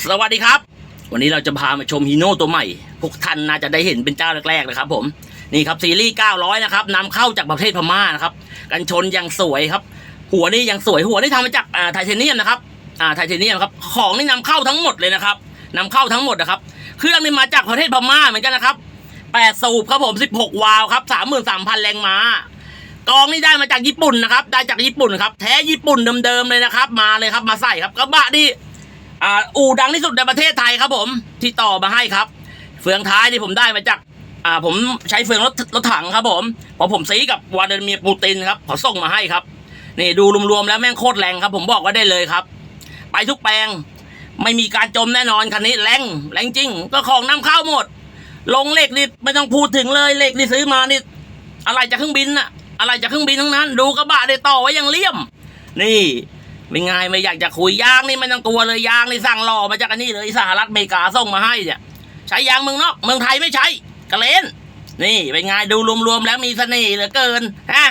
สวัสดีครับ วันนี้เราจะพามาชมฮีโน่ตัวใหม่ พวกท่านน่าจะได้เห็นเป็นเจ้าแรกๆนะครับผมนี่ครับซีรีส์900 นะครับนำเข้าจากประเทศพม่านะครับกันชนยังสวยครับ หัวนี่ยังสวยหัวนี่ทำมาจากไทเทเนียมนะครับไทเทเนียมครับของนี่นำเข้าทั้งหมดเลยนะครับนำเข้าทั้งหมดนะครับ เครื่องนี่มาจากประเทศพม่าเหมือนกันนะครับ8สูบครับผม 16 วาล์วครับ 33,000 แรงม้ากองนี่ได้มาจากญี่ปุ่นนะครับ ได้จากญี่ปุ่นครับ แท้ญี่ปุ่นเดิมๆเลยนะครับ มาเลยครับ มาใส่ครับกระบะนี่ อ่าอู่ดังที่สุดในประเทศไทยครับผมที่ต่อมาให้ครับ เฟืองท้ายที่ผมได้มาจากอ่าผมใช้เฟืองรถรถถังครับผมพอผมซีกับวลาดิเมียร์ปูตินครับเขาส่งมาให้ครับ นี่ดูรวมๆแล้วแม่งโคตรแรงครับ ผมบอกไว่าได้เลยครับ ไปทุกแปลง ไม่มีการจมแน่นอนคันนี้แรงแรงจริง ก็ของนำเข้าหมด ลงเล็กนี่ไม่ต้องพูดถึงเลยเล็กนี่ซื้อมานี่อะไรจากเครื่องบินอะอะไรจากเครื่องบินทั้งนั้น ดูกระบะได้ต่อไว้อย่างเลี่ยม นี่ ไม่ง่ายไม่อยากจะคุยยางนี่ไม่ต้องกลัวเลยยางนี่สั่งหล่อมาจากอันนี้เลยสหรัฐอเมริกาส่งมาให้เนี่ยใช้ยางเมืองนอกเมืองไทยไม่ใช้กระเลนนี่เป็นไงดูรวมๆแล้วมีเสน่ห์เหลือเกินฮะ